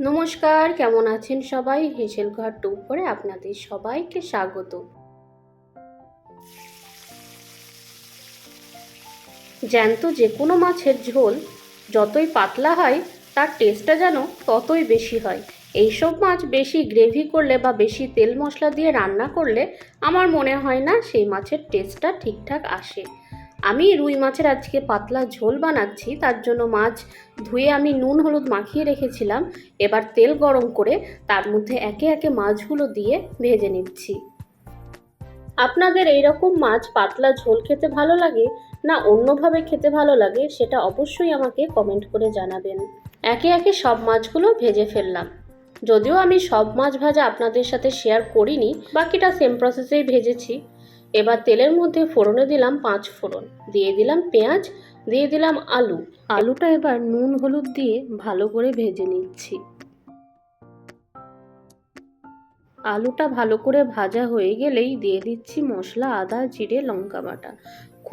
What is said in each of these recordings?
নমস্কার, কেমন আছেন সবাই? হেসেল ঘর টু করে আপনাদের সবাইকে স্বাগত। জ্যান্ত যে কোনো মাছের ঝোল যতই পাতলা হয়, তার টেস্টটা যেন ততই বেশি হয়। এইসব মাছ বেশি গ্রেভি করলে বা বেশি তেল মশলা দিয়ে রান্না করলে আমার মনে হয় না সেই মাছের টেস্টটা ঠিকঠাক আসে। আমি রুই মাছের আজকে পাতলা ঝোল বানাচ্ছি, তার জন্য মাছ ধুয়ে আমি নুন হলুদ মাখিয়ে রেখেছিলাম। এবার তেল গরম করে তার মধ্যে একে একে মাছগুলো দিয়ে ভেজে নিচ্ছি। আপনাদের এইরকম মাছ পাতলা ঝোল খেতে ভালো লাগে না অন্যভাবে খেতে ভালো লাগে, সেটা অবশ্যই আমাকে কমেন্ট করে জানাবেন। একে একে সব মাছগুলো ভেজে ফেললাম। যদিও আমি সব মাছ ভাজা আপনাদের সাথে শেয়ার করিনি, বাকিটা সেম প্রসেসেই ভেজেছি। এবার তেলের মধ্যে ফোড়নে দিলাম পাঁচ ফোড়ন। দিয়ে দিলাম পেঁয়াজ, দিয়ে দিলাম আলু। আলুটা এবার নুন, হলুদ দিয়ে ভালো করে ভেজে নিচ্ছি। আলুটা ভালো করে ভাজা হয়ে গেলেই দিয়ে দিচ্ছি মশলা, আদা, জিরে, লঙ্কা বাটা।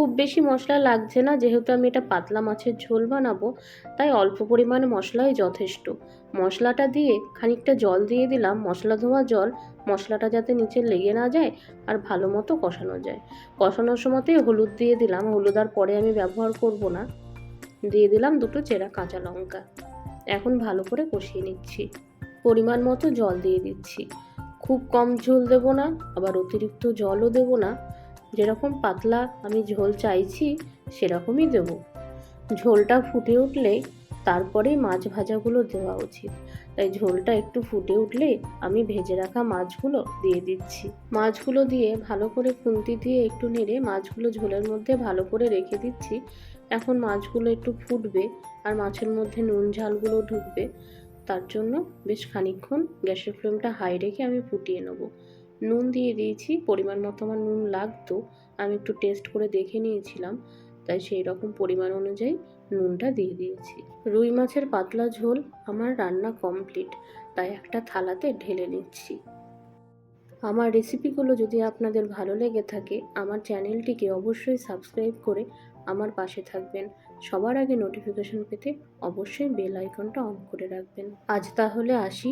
খুব বেশি মশলা লাগছে না, যেহেতু আমি এটা পাতলা মাছের ঝোল বানাবো, তাই অল্প পরিমাণে মশলাই যথেষ্ট। মশলাটা দিয়ে খানিকটা জল দিয়ে দিলাম, মশলা ধোয়া জল, মশলাটা যাতে নিচে লেগে না যায় আর ভালো মতো কষানো যায়। কষানোর সময়তেই হলুদ দিয়ে দিলাম, হলুদ আর পরে আমি ব্যবহার করব না। দিয়ে দিলাম দুটো চেরা কাঁচা লঙ্কা। এখন ভালো করে কষিয়ে নিচ্ছি। পরিমাণ মতো জল দিয়ে দিচ্ছি। খুব কম ঝোল দেব না, আবার অতিরিক্ত জলও দেব না। যেরকম পাতলা আমি ঝোল চাইছি, সেরকমই দেব। ঝোলটা ফুটে উঠলে তারপরেই মাছ ভাজাগুলো দেওয়া উচিত। তাই ঝোলটা একটু ফুটে উঠলে আমি ভেজে রাখা মাছগুলো দিয়ে দিচ্ছি। মাছগুলো দিয়ে ভালো করে খুন্তি দিয়ে একটু নেড়ে মাছগুলো ঝোলের মধ্যে ভালো করে রেখে দিচ্ছি। এখন মাছগুলো একটু ফুটবে আর মাছের মধ্যে নুন ঝালগুলো ঢুকবে। তার জন্য বেশ খানিকক্ষণ গ্যাসের ফ্লেমটা হাই রেখে আমি ফুটিয়ে নেব। নুন দিয়ে দিয়েছি, পরিমাণ মতো আমার নুন লাগতো, আমি একটু টেস্ট করে দেখে নিয়েছিলাম, তাই সেই রকম পরিমাণ অনুযায়ী নুনটা দিয়ে দিয়েছি। রুই মাছের পাতলা ঝোল আমার রান্না কমপ্লিট তাই একটা থালাতে ঢেলে নিচ্ছি। আমার রেসিপিগুলো যদি আপনাদের ভালো লেগে থাকে, আমার চ্যানেলটিকে অবশ্যই সাবস্ক্রাইব করে আমার পাশে থাকবেন। সবার আগে নোটিফিকেশন পেতে অবশ্যই বেল আইকনটা অন করে রাখবেন। আজ তাহলে আসি।